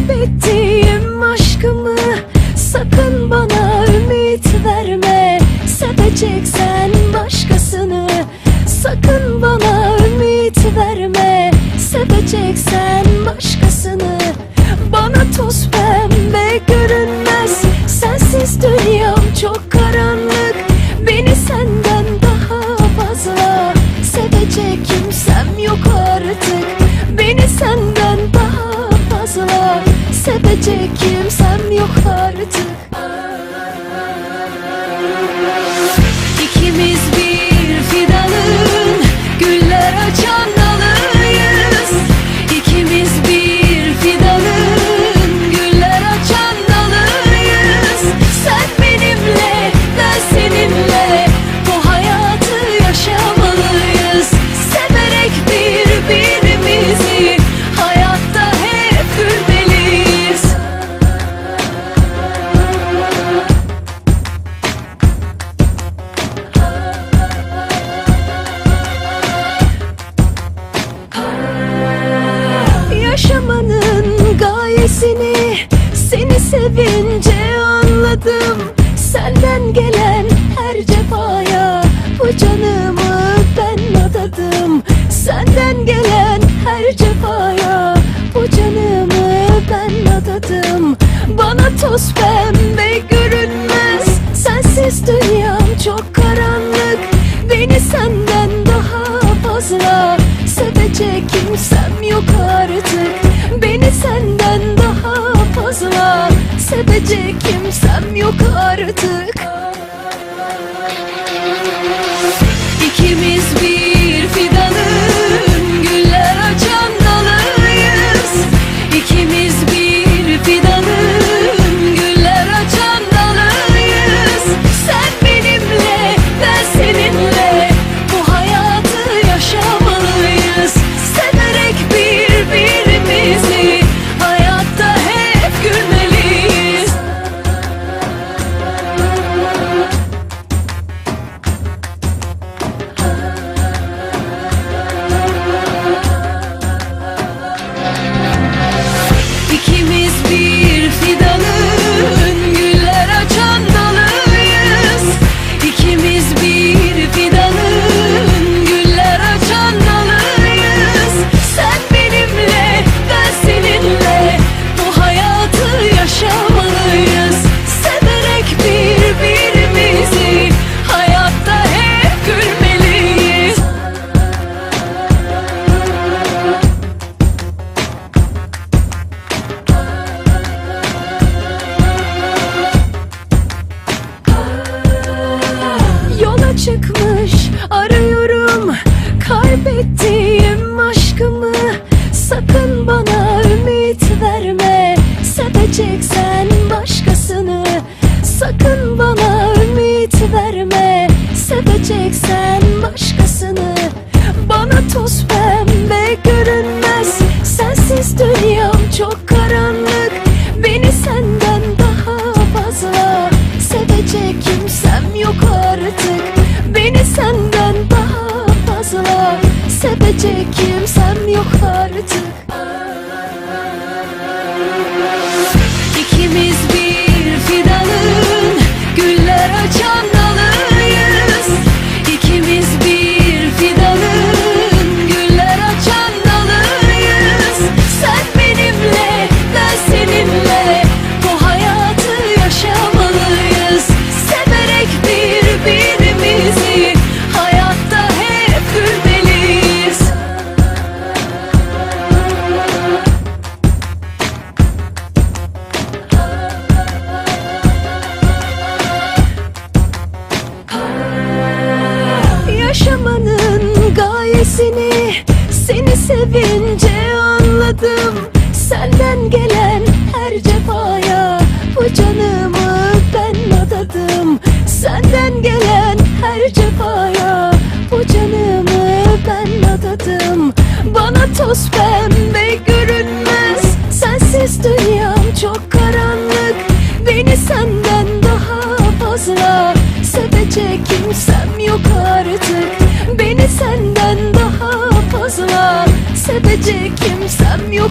Baby. Yaratık bana toz pembe görünmez. Sensiz dünyam çok karanlık. Beni senden daha fazla Sevecek kimsem yok artık. Beni senden daha fazla Sevecek kimsem yok artık. kaybettiğim aşkımı Sakın bana ümit verme. Seveceksen başkasını Sakın bana ümit verme. Seveceksen hepsini Seni sevince anladım. Senden gelen her cefaya Bu canımı ben adadım. Senden gelen her cefaya Bu canımı ben adadım. Bana toz pembe bahsedecek kimsem yok